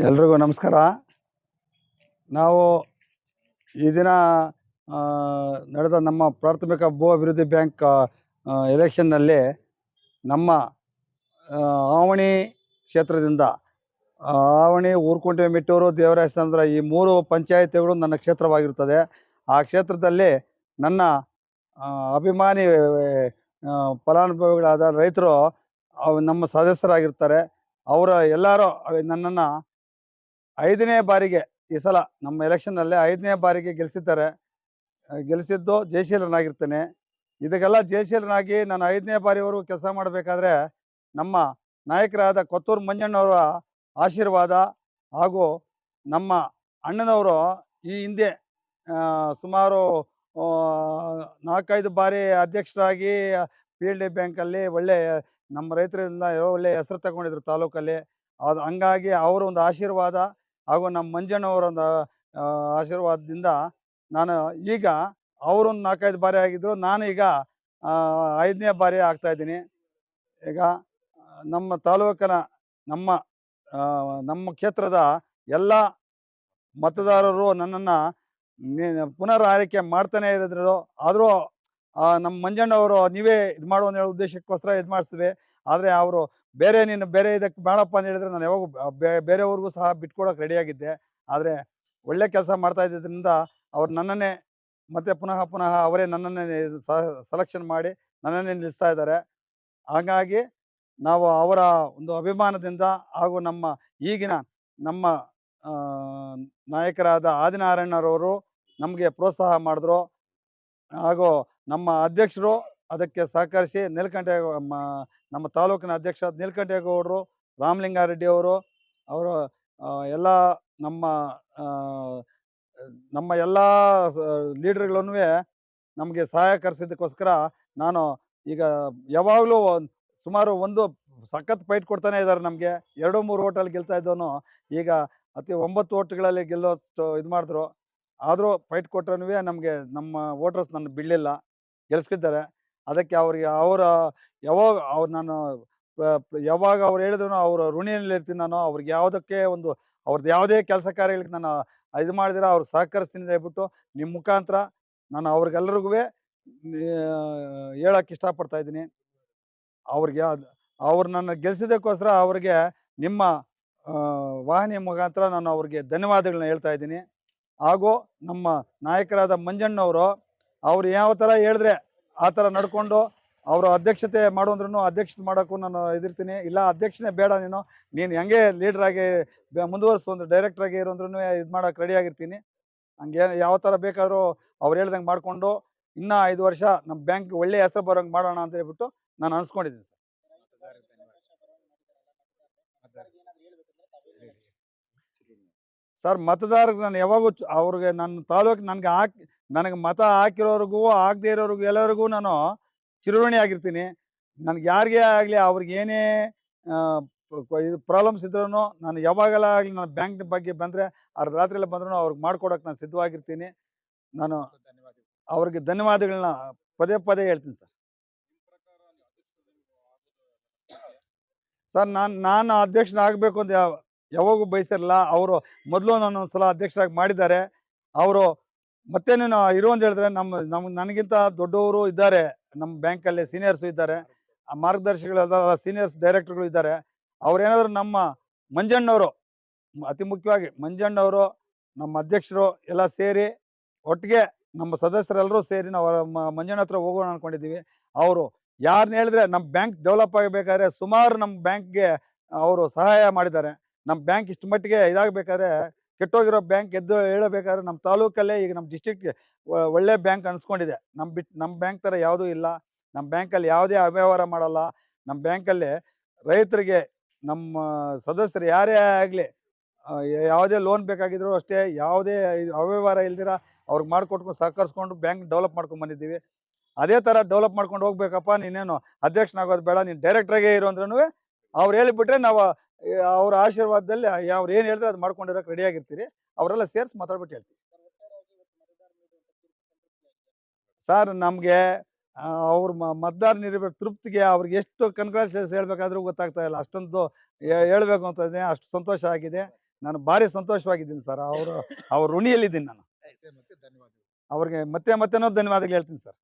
ನಮಸ್ಕಾರ. ನಾವು ಈ ದಿನ ನಡೆದ ನಮ್ಮ ಪ್ರಾಥಮಿಕ ಭೂ ಅಭಿವೃದ್ಧಿ ಬ್ಯಾಂಕ್ ಎಲೆಕ್ಷನ್ನಲ್ಲಿ ನಮ್ಮ ಆವಣಿ ಕ್ಷೇತ್ರದಿಂದ ಆವಣಿ, ಊರ್ಕುಂಟೆ, ಮಿಟ್ಟೂರು, ದೇವರಾಯಸಂದ್ರ ಈ ಮೂರು ಪಂಚಾಯಿತಿಗಳು ನನ್ನ ಕ್ಷೇತ್ರವಾಗಿರುತ್ತದೆ. ಆ ಕ್ಷೇತ್ರದಲ್ಲಿ ನನ್ನ ಅಭಿಮಾನಿ ಫಲಾನುಭವಿಗಳಾದ ರೈತರು ನಮ್ಮ ಸದಸ್ಯರಾಗಿರ್ತಾರೆ. ಅವರ ಎಲ್ಲರೂ ನನ್ನನ್ನು ಐದನೇ ಬಾರಿಗೆ ಈ ಸಲ ನಮ್ಮ ಎಲೆಕ್ಷನ್ನಲ್ಲಿ ಐದನೇ ಬಾರಿಗೆ ಗೆಲ್ಲಿಸಿದ್ದಾರೆ ಗೆಲ್ಲಿಸಿದ್ದು ಜಯಶೀಲನಾಗಿರ್ತೇನೆ. ಇದಕ್ಕೆಲ್ಲ ಜಯಶೀಲನಾಗಿ ನಾನು ಐದನೇ ಬಾರಿವರೆಗೂ ಕೆಲಸ ಮಾಡಬೇಕಾದ್ರೆ ನಮ್ಮ ನಾಯಕರಾದ ಕೊತ್ತೂರು ಮಂಜಣ್ಣವರ ಆಶೀರ್ವಾದ ಹಾಗೂ ನಮ್ಮ ಅಣ್ಣನವರು ಈ ಹಿಂದೆ ಸುಮಾರು ನಾಲ್ಕೈದು ಬಾರಿ ಅಧ್ಯಕ್ಷರಾಗಿ ಪಿ ಎಲ್ ಡಿ ಬ್ಯಾಂಕಲ್ಲಿ ಒಳ್ಳೆ, ನಮ್ಮ ರೈತರಿಂದ ಒಳ್ಳೆ ಹೆಸರು ತಗೊಂಡಿದ್ರು ತಾಲೂಕಲ್ಲಿ. ಅದು ಹಂಗಾಗಿ ಅವರ ಒಂದು ಆಶೀರ್ವಾದ ಹಾಗೂ ನಮ್ಮ ಮಂಜಣ್ಣವರ ಆಶೀರ್ವಾದದಿಂದ ನಾನು ಈಗ ಅವರೊಂದು ನಾಲ್ಕೈದು ಬಾರಿ ಆಗಿದ್ದರು ನಾನು ಈಗ ಐದನೇ ಬಾರಿ ಆಗ್ತಾ ಇದ್ದೀನಿ. ಈಗ ನಮ್ಮ ತಾಲೂಕಿನ ನಮ್ಮ ನಮ್ಮ ಕ್ಷೇತ್ರದ ಎಲ್ಲ ಮತದಾರರು ನನ್ನನ್ನು ಪುನರ್ ಆರೈಕೆ ಮಾಡ್ತಾನೆ ಇರೋದ್ರು ಆದರೂ ನಮ್ಮ ಮಂಜಣ್ಣವರು ನೀವೇ ಇದು ಮಾಡುವ ಉದ್ದೇಶಕ್ಕೋಸ್ಕರ ಇದು ಮಾಡಿಸ್ತೀವಿ ಆದರೆ ಅವರು ಬೇರೆ ನೀನು ಬೇರೆ ಇದಕ್ಕೆ ಬೇಡಪ್ಪ ಅಂತ ಹೇಳಿದ್ರೆ ನಾನು ಯಾವಾಗ ಬೇರೆಯವ್ರಿಗೂ ಸಹ ಬಿಟ್ಕೊಡೋಕೆ ರೆಡಿಯಾಗಿದ್ದೆ ಆದರೆ ಒಳ್ಳೆ ಕೆಲಸ ಮಾಡ್ತಾ ಇದ್ದಿದ್ದರಿಂದ ಅವ್ರು ನನ್ನನ್ನೇ ಮತ್ತೆ ಪುನಃ ಪುನಃ ಅವರೇ ನನ್ನನ್ನೇ ಸೆಲೆಕ್ಷನ್ ಮಾಡಿ ನನ್ನನ್ನೇ ನಿಲ್ಲಿಸ್ತಾ ಇದ್ದಾರೆ. ಹಾಗಾಗಿ ನಾವು ಅವರ ಒಂದು ಅಭಿಮಾನದಿಂದ ಹಾಗೂ ನಮ್ಮ ಈಗಿನ ನಮ್ಮ ನಾಯಕರಾದ ಆದಿನಾರಾಯಣರವರು ನಮಗೆ ಪ್ರೋತ್ಸಾಹ ಮಾಡಿದ್ರು. ಹಾಗೂ ನಮ್ಮ ಅಧ್ಯಕ್ಷರು ಅದಕ್ಕೆ ಸಹಕರಿಸಿ ನೀಲಕಂಠ ನಮ್ಮ ತಾಲೂಕಿನ ಅಧ್ಯಕ್ಷ ನೀಲಕಂಠೇಗೌಡರು ರಾಮಲಿಂಗಾರೆಡ್ಡಿ ಅವರು ಅವರು ಎಲ್ಲ ನಮ್ಮ ನಮ್ಮ ಎಲ್ಲ ಲೀಡರ್ಗಳನ್ನು ನಮಗೆ ಸಹಕರಿಸಿದ್ದಕ್ಕೋಸ್ಕರ ನಾನು ಈಗ ಯಾವಾಗಲೂ ಸುಮಾರು ಒಂದು ಸಖತ್ ಫೈಟ್ ಕೊಡ್ತಾನೆ ಇದ್ದಾರೆ ನಮಗೆ. ಎರಡು ಮೂರು ಓಟಲ್ಲಿ ಗೆಲ್ತಾ ಇದ್ದವನು ಈಗ ಅತಿ ಒಂಬತ್ತು ಓಟ್ಗಳಲ್ಲಿ ಗೆಲ್ಲೋಷ್ಟು ಇದು ಮಾಡಿದ್ರು. ಆದರೂ ಫೈಟ್ ಕೊಟ್ರೂ ನಮಗೆ ನಮ್ಮ ವೋಟರ್ಸ್ ನನ್ನ ಬಿಡಲಿಲ್ಲ. ಗೆಲ್ಸ್ಕಿದ್ದಾರೆ ಅದಕ್ಕೆ ಅವ್ರಿಗೆ ಅವರ ಯಾವಾಗ ಅವ್ರು ನಾನು ಯಾವಾಗ ಅವ್ರು ಹೇಳಿದ್ರು ಅವ್ರ ಋಣಿಯಲ್ಲಿ ಇರ್ತೀನಿ ನಾನು, ಅವ್ರಿಗೆ ಯಾವುದಕ್ಕೆ ಒಂದು ಅವ್ರದ್ದು ಯಾವುದೇ ಕೆಲಸ ಕಾರ್ಯಗಳಿಗೆ ನಾನು ಇದು ಮಾಡಿದ್ರೆ ಅವ್ರು ಸಹಕರಿಸ್ತೀನಿ ಹೇಳ್ಬಿಟ್ಟು ನಿಮ್ಮ ಮುಖಾಂತರ ನಾನು ಅವ್ರಿಗೆಲ್ಲರಿಗೂ ಹೇಳಕ್ಕೆ ಇಷ್ಟಪಡ್ತಾ ಇದ್ದೀನಿ. ಅವ್ರಿಗೆ ಅವ್ರು ನನ್ನ ಗೆಲ್ಸಿದ್ದಕ್ಕೋಸ್ಕರ ಅವ್ರಿಗೆ ನಿಮ್ಮ ವಾಹಿನಿ ಮುಖಾಂತರ ನಾನು ಅವ್ರಿಗೆ ಧನ್ಯವಾದಗಳನ್ನ ಹೇಳ್ತಾ ಇದ್ದೀನಿ. ಹಾಗೂ ನಮ್ಮ ನಾಯಕರಾದ ಮಂಜಣ್ಣವರು ಅವ್ರು ಯಾವ ಥರ ಹೇಳಿದ್ರೆ ಆ ಥರ ನಡ್ಕೊಂಡು ಅವರು ಅಧ್ಯಕ್ಷತೆ ಮಾಡುವಂದ್ರೂ ಅಧ್ಯಕ್ಷತೆ ಮಾಡೋಕ್ಕೂ ನಾನು ಇದಿರ್ತೀನಿ. ಇಲ್ಲ, ಅಧ್ಯಕ್ಷನೇ ಬೇಡ ನೀನು. ನೀನು ಹೆಂಗೆ ಲೀಡ್ರಾಗಿ ಮುಂದುವರಿಸು ಒಂದು ಡೈರೆಕ್ಟ್ರಾಗಿ ಇರೋಂದ್ರೂ ಇದು ಮಾಡೋಕೆ ರೆಡಿಯಾಗಿರ್ತೀನಿ ಹಂಗೆ ಯಾವ ಥರ ಬೇಕಾದರೂ ಅವ್ರು ಹೇಳ್ದಂಗೆ ಮಾಡಿಕೊಂಡು ಇನ್ನೂ ಐದು ವರ್ಷ ನಮ್ಮ ಬ್ಯಾಂಕ್ ಒಳ್ಳೆ ಹೆಸರು ಬರೋಂಗೆ ಮಾಡೋಣ ಅಂತ ಹೇಳ್ಬಿಟ್ಟು ನಾನು ಅನ್ಸ್ಕೊಂಡಿದ್ದೀನಿ ಸರ್. ಸರ್ ಮತದಾರರಿಗೆ ನಾನು ಯಾವಾಗೂ ಅವ್ರಿಗೆ ನನ್ನ ತಾಲೂಕು ನನಗೆ ಹಾಕಿ ನನಗೆ ಮತ ಹಾಕಿರೋರಿಗೂ ಆಗದೇ ಇರೋರಿಗೂ ಎಲ್ಲರಿಗೂ ನಾನು ಚಿರುವಣಿ ಆಗಿರ್ತೀನಿ. ನನಗೆ ಯಾರಿಗೆ ಆಗಲಿ ಅವ್ರಿಗೆ ಏನೇ ಇದು ಪ್ರಾಬ್ಲಮ್ಸ್ ಇದ್ರೂ ನಾನು ಯಾವಾಗೆಲ್ಲ ಆಗಲಿ ನನ್ನ ಬ್ಯಾಂಕ್ ಬಗ್ಗೆ ಬಂದರೆ ಅರ್ಧ ರಾತ್ರಿಯೆಲ್ಲ ಬಂದ್ರೂ ಅವ್ರಿಗೆ ಮಾಡ್ಕೊಡೋಕೆ ನಾನು ಸಿದ್ಧವಾಗಿರ್ತೀನಿ. ನಾನು ಅವ್ರಿಗೆ ಧನ್ಯವಾದಗಳನ್ನ ಪದೇ ಪದೇ ಹೇಳ್ತೀನಿ ಸರ್. ಸರ್ ನಾನು ನಾನು ಅಧ್ಯಕ್ಷನಾಗಬೇಕು ಅಂತ ಯಾವ ಯಾವಾಗೂ ಬಯಸಿರಲ್ಲ. ಅವರು ಮೊದಲು ನಾನು ಒಂದು ಸಲ ಅಧ್ಯಕ್ಷರಾಗಿ ಮಾಡಿದ್ದಾರೆ. ಅವರು ಮತ್ತೆ ನಾನು ಇರು ಅಂತ ಹೇಳಿದ್ರೆ ನಮ್ಮ, ನಮ್, ನನಗಿಂತ ದೊಡ್ಡವರು ಇದ್ದಾರೆ. ನಮ್ಮ ಬ್ಯಾಂಕಲ್ಲಿ ಸೀನಿಯರ್ಸು ಇದ್ದಾರೆ. ಆ ಮಾರ್ಗದರ್ಶಿಗಳೆಲ್ಲ ಸೀನಿಯರ್ಸ್ ಡೈರೆಕ್ಟರ್ಗಳು ಇದ್ದಾರೆ. ಅವ್ರೇನಾದ್ರು ನಮ್ಮ ಮಂಜಣ್ಣವರು, ಅತಿ ಮುಖ್ಯವಾಗಿ ಮಂಜಣ್ಣವರು, ನಮ್ಮ ಅಧ್ಯಕ್ಷರು ಎಲ್ಲ ಸೇರಿ ಒಟ್ಟಿಗೆ ನಮ್ಮ ಸದಸ್ಯರೆಲ್ಲರೂ ಸೇರಿ ನಾವು ಮಂಜಣ್ಣ ಹತ್ರ ಹೋಗೋಣ ಅನ್ಕೊಂಡಿದ್ದೀವಿ. ಅವರು ಯಾರನ್ನ ಹೇಳಿದ್ರೆ ನಮ್ಮ ಬ್ಯಾಂಕ್ ಡೆವಲಪ್ ಆಗಬೇಕಾದ್ರೆ ಸುಮಾರು ನಮ್ಮ ಬ್ಯಾಂಕ್ಗೆ ಅವರು ಸಹಾಯ ಮಾಡಿದ್ದಾರೆ. ನಮ್ಮ ಬ್ಯಾಂಕ್ ಇಷ್ಟು ಮಟ್ಟಿಗೆ ಇದಾಗಬೇಕಾದ್ರೆ ಕೆಟ್ಟೋಗಿರೋ ಬ್ಯಾಂಕ್ ಎದ್ದು ಹೇಳಬೇಕಾದ್ರೆ ನಮ್ಮ ತಾಲೂಕಲ್ಲೇ ಈಗ ನಮ್ಮ ಡಿಸ್ಟಿಕ್ ಒಳ್ಳೆ ಬ್ಯಾಂಕ್ ಅನ್ಸ್ಕೊಂಡಿದೆ. ನಮ್ಮ ಬಿಟ್ಟು ನಮ್ಮ ಬ್ಯಾಂಕ್ ಥರ ಯಾವುದೂ ಇಲ್ಲ. ನಮ್ಮ ಬ್ಯಾಂಕಲ್ಲಿ ಯಾವುದೇ ಅವ್ಯವಹಾರ ಮಾಡಲ್ಲ. ನಮ್ಮ ಬ್ಯಾಂಕಲ್ಲಿ ರೈತರಿಗೆ, ನಮ್ಮ ಸದಸ್ಯರು ಯಾರೇ ಆಗಲಿ ಯಾವುದೇ ಲೋನ್ ಬೇಕಾಗಿದ್ರು ಅಷ್ಟೇ ಯಾವುದೇ ಅವ್ಯವಹಾರ ಇಲ್ದಿರ ಅವ್ರಿಗೆ ಮಾಡಿಕೊಟ್ಕೊಂಡು ಸಹಕರಿಸ್ಕೊಂಡು ಬ್ಯಾಂಕ್ ಡೆವಲಪ್ ಮಾಡ್ಕೊಂಡು ಬಂದಿದ್ದೀವಿ. ಅದೇ ಥರ ಡೆವಲಪ್ ಮಾಡ್ಕೊಂಡು ಹೋಗ್ಬೇಕಪ್ಪ, ನೀನೇನು ಅಧ್ಯಕ್ಷನಾಗೋದು ಬೇಡ, ನೀನು ಡೈರೆಕ್ಟ್ರಾಗೇ ಇರೋ ಅಂದ್ರೂ ಅವ್ರು ಹೇಳಿಬಿಟ್ರೆ ನಾವು ಅವ್ರ ಆಶೀರ್ವಾದದಲ್ಲಿ ಅವ್ರು ಏನು ಹೇಳಿದ್ರೆ ಅದು ಮಾಡ್ಕೊಂಡಿರೋಕೆ ರೆಡಿಯಾಗಿರ್ತೀರಿ ಅವರೆಲ್ಲ ಸೇರಿಸಿ ಮಾತಾಡ್ಬಿಟ್ಟು ಹೇಳ್ತೀವಿ. ಸರ್ ನಮಗೆ ಅವ್ರ ಮತದಾರ ನಿರ್ಬೇಕು ತೃಪ್ತಿಗೆ ಅವ್ರಿಗೆ ಎಷ್ಟು ಕನ್ಗ್ರಾಚುಲೇಷನ್ಸ್ ಹೇಳ್ಬೇಕಾದ್ರೂ ಗೊತ್ತಾಗ್ತಾ ಇಲ್ಲ. ಅಷ್ಟೊಂದು ಹೇಳಬೇಕು ಅಂತ ಇದೆ ಅಷ್ಟು ಸಂತೋಷ ಆಗಿದೆ. ನಾನು ಭಾರಿ ಸಂತೋಷವಾಗಿದ್ದೀನಿ ಸರ್. ಅವರು ಅವ್ರ ಋಣಿಯಲ್ಲಿದ್ದೀನಿ ನಾನು. ಅವ್ರಿಗೆ ಮತ್ತೆ ಮತ್ತೆನೋ ಧನ್ಯವಾದಗಳು ಹೇಳ್ತೀನಿ ಸರ್.